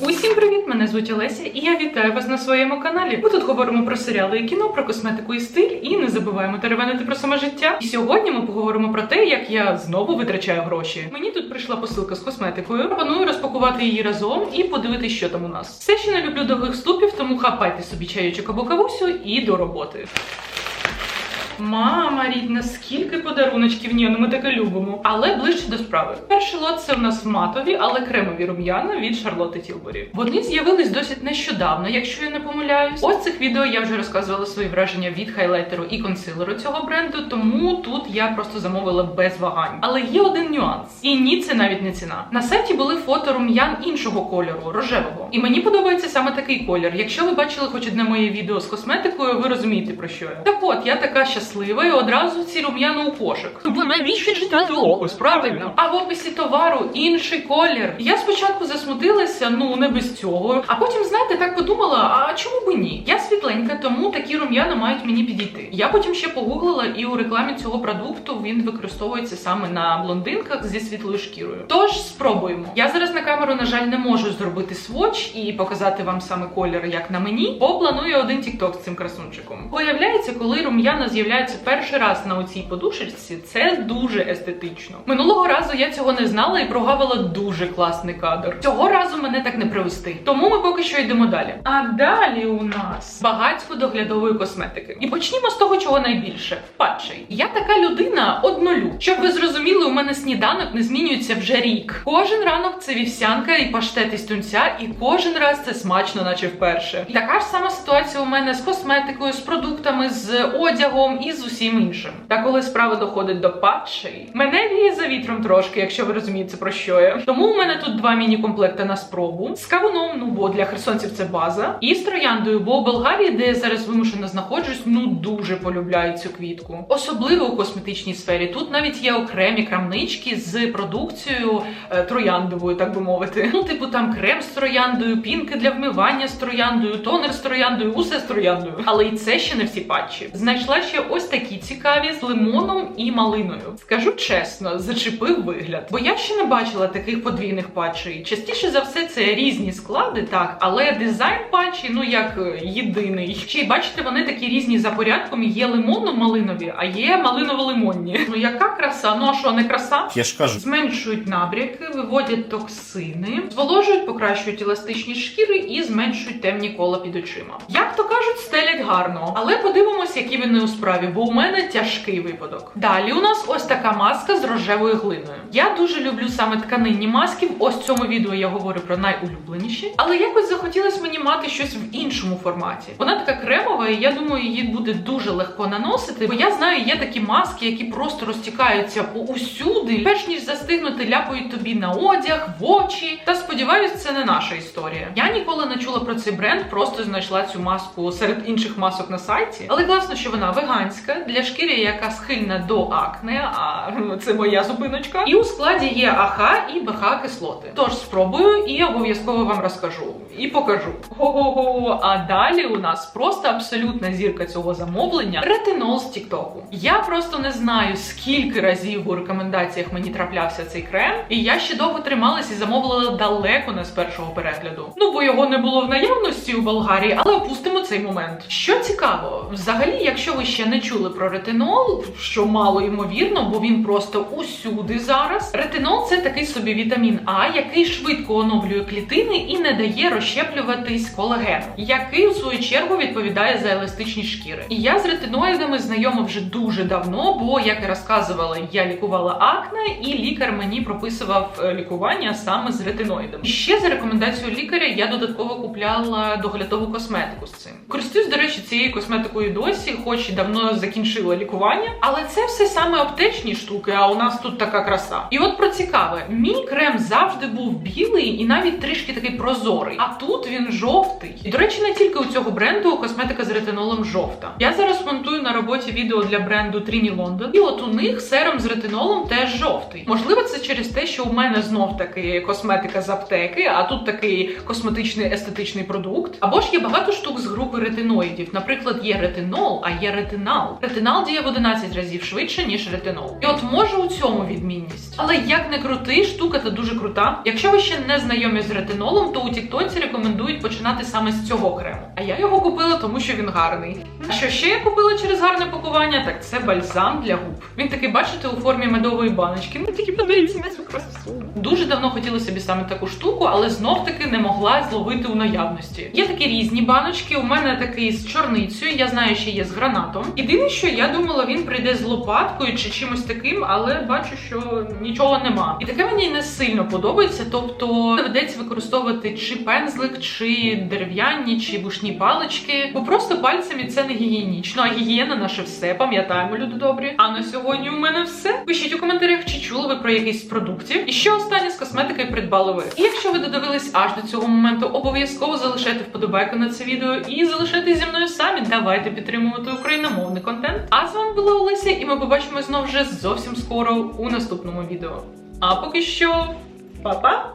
Усім привіт! Мене звуть Олеся, і я вітаю вас на своєму каналі. Ми тут говоримо про серіали і кіно, про косметику і стиль, і не забуваємо теревенити про саме життя. І сьогодні ми поговоримо про те, як я знову витрачаю гроші. Мені тут прийшла посилка з косметикою. Пропоную розпакувати її разом і подивитися, що там у нас. Все ще не люблю довгих вступів, тому хапайте собі чайочок або кавусю і до роботи. Мама рідна, скільки подаруночків, ні, ну ми таке любимо. Але ближче до справи. Перший лот це у нас матові, але кремові рум'яна від Шарлотти Тілборі. Вони з'явились досить нещодавно, якщо я не помиляюсь. Ось цих відео я вже розказувала свої враження від хайлайтеру і консилеру цього бренду, тому тут я просто замовила без вагань. Але є один нюанс. І ні, це навіть не ціна. На сайті були фото рум'ян іншого кольору, рожевого. І мені подобається саме такий колір. Якщо ви бачили хоч одне моє відео з косметикою, ви розумієте про що я. Так от, я така щаслива і одразу ці рум'яна у кошик. Опис? Правильно. А в описі товару інший колір. Я спочатку засмутилася, ну не без цього. А потім, знаєте, так подумала: а чому би ні? Я світленька, тому такі рум'яна мають мені підійти. Я потім ще погуглила, і у рекламі цього продукту він використовується саме на блондинках зі світлою шкірою. Тож спробуємо. Я зараз на камеру, на жаль, не можу зробити своч і показати вам саме колір, як на мені, бо планую один тікток з цим красунчиком. Виявляється, коли рум'яна з'являються перший раз на оцій подушечці, це дуже естетично. Минулого разу я цього не знала і прогавила дуже класний кадр. Цього разу мене так не привести. Тому ми поки що йдемо далі. А далі у нас багатство доглядової косметики. І почнімо з того, чого найбільше патчей. Я така людина однолюб. Щоб ви зрозуміли, у мене сніданок не змінюється вже рік. Кожен ранок це вівсянка і паштет із тунця, і кожен раз це смачно, наче вперше. І така ж сама ситуація у мене з косметикою, з продуктами, з одягом і з усім іншим. Та коли справа доходить до патчей, мене віє за вітром трошки, якщо ви розумієте про що я. Тому у мене тут два міні-комплекти на спробу з кавуном, ну бо для херсонців це база, і з трояндою, бо у Болгарії, де я зараз вимушено знаходжусь, ну дуже полюбляють цю квітку. Особливо у косметичній сфері. Тут навіть є окремі крамнички з продукцією е, трояндовою, так би мовити. Ну, типу, там крем з трояндою, пінки для вмивання з трояндою, тонер з трояндою, усе з трояндою. Але і це ще не всі патчі. Знайшла ще ось такі цікаві з лимоном і малиною. Скажу чесно, зачепив вигляд, бо я ще не бачила таких подвійних патчей. Частіше за все, це різні склади, так, але дизайн патчі, ну як е, єдиний. Ще й бачите, вони такі різні за порядком. Є лимонно-малинові, а є малиново-лимонні. Ну яка краса? Ну а що, не краса? Я ж кажу, Зменшують набряки, виводять токсини, зволожують, покращують еластичність шкіри і зменшують темні кола під очима. Як то кажуть, стелять гарно. Але подивимось, які вони у справі, бо у мене тяжкий випадок. Далі у нас ось така маска з рожевою глиною. Я дуже люблю саме тканинні маски. Ось в цьому відео я говорю про найулюбленіші, але якось захотілось мені мати щось в іншому форматі. Вона така кремова, і я думаю, її буде дуже легко наносити, бо я знаю, є такі маски, які просто розтікаються усюди, перш ніж застигнути, ляпають тобі на одяг, в очі. Та сподіваюсь, це не наша історія. Я ніколи не чула про цей бренд, просто знайшла цю маску серед інших масок на сайті. Але класно, що вона веганська для шкіри, яка схильна до акне, а це моя зупиночка. І у складі є АХ і БХ кислоти. Тож спробую і обов'язково вам розкажу і покажу. Го-го-го. А далі у нас просто абсолютна зірка цього замовлення ретинол з Тіктоку. Я просто не знаю, скільки разів у рекомендаціях мені траплявся цей крем, і я ще довго трималась і замовила далеко не з першого перегляду. Ну бо його не було в наявності у Болгарії, але опустимо цей момент. Що цікаво, взагалі, якщо ви ще не чули про ретинол, що мало ймовірно, бо він просто усюди зараз. Ретинол це такий собі вітамін А, який швидко оновлює клітини і не дає розщеплюватись колагену, який у свою чергу відповідає за еластичність шкіри. І я з ретиноїдами знайома вже дуже давно, бо як і розказувала, я лікувала акне, і лікар мені прописував е, лікування саме з ретиноїдами. І ще за рекомендацією лікаря я додатково купляла доглядову косметику з цим. Користуюсь, до речі, цією косметикою досі, хоч і давно закінчила лікування, але це все саме аптечні штуки. А у нас тут така краса. І от про цікаве, мій крем завжди був білий і навіть трішки такий прозорий. А тут він жовтий. І до речі, не тільки у цього бренду косметика з ретинолом жовта. Я зараз монтую на роботі відео для бренду Trini London, і от у них серум з ретинолом теж жовтий. Можливо, це через те, що у мене знов таки косметика з аптеки, а тут такий косметичний естетичний продукт. Або ж є багато штук з групи ретиноїдів. Наприклад, є ретинол, а є ретинал. Ретинал. Ретинал діє в 11 разів швидше, ніж ретинол. І от може у цьому відмінність. Але як не крути, штука та дуже крута. Якщо ви ще не знайомі з ретинолом, то у Тіктоці рекомендують починати саме з цього крему. А я його купила, тому що він гарний. А що ще я купила через гарне пакування, так це бальзам для губ. Він такий, бачите, у формі медової баночки. Ну, Такі подивіться на. Дуже давно хотіла собі саме таку штуку, але знов таки не могла зловити у наявності. Є такі різні баночки. У мене такий з чорницею, я знаю, що є з гранатом. Єдине, що я думала, він прийде з лопаткою чи чимось таким, але бачу, що нічого нема. І таке мені не сильно подобається. Тобто доведеться використовувати чи пензлик, чи дерев'яні, чи вушні палички, бо просто пальцями це не гігієнічно. А гігієна наше все. Пам'ятаємо, люди добрі. А на сьогодні у мене все. Пишіть у коментарях, чи чули ви про якийсь продуктів, і що останнє з косметики придбали ви. І якщо ви додивились аж до цього моменту, обов'язково залишайте вподобайку на це відео і залишайтесь зі мною самі. Давайте підтримувати україномовний контент. А з вами була Олеся, і ми побачимось знову вже зовсім скоро у наступному відео. А поки що, па-па!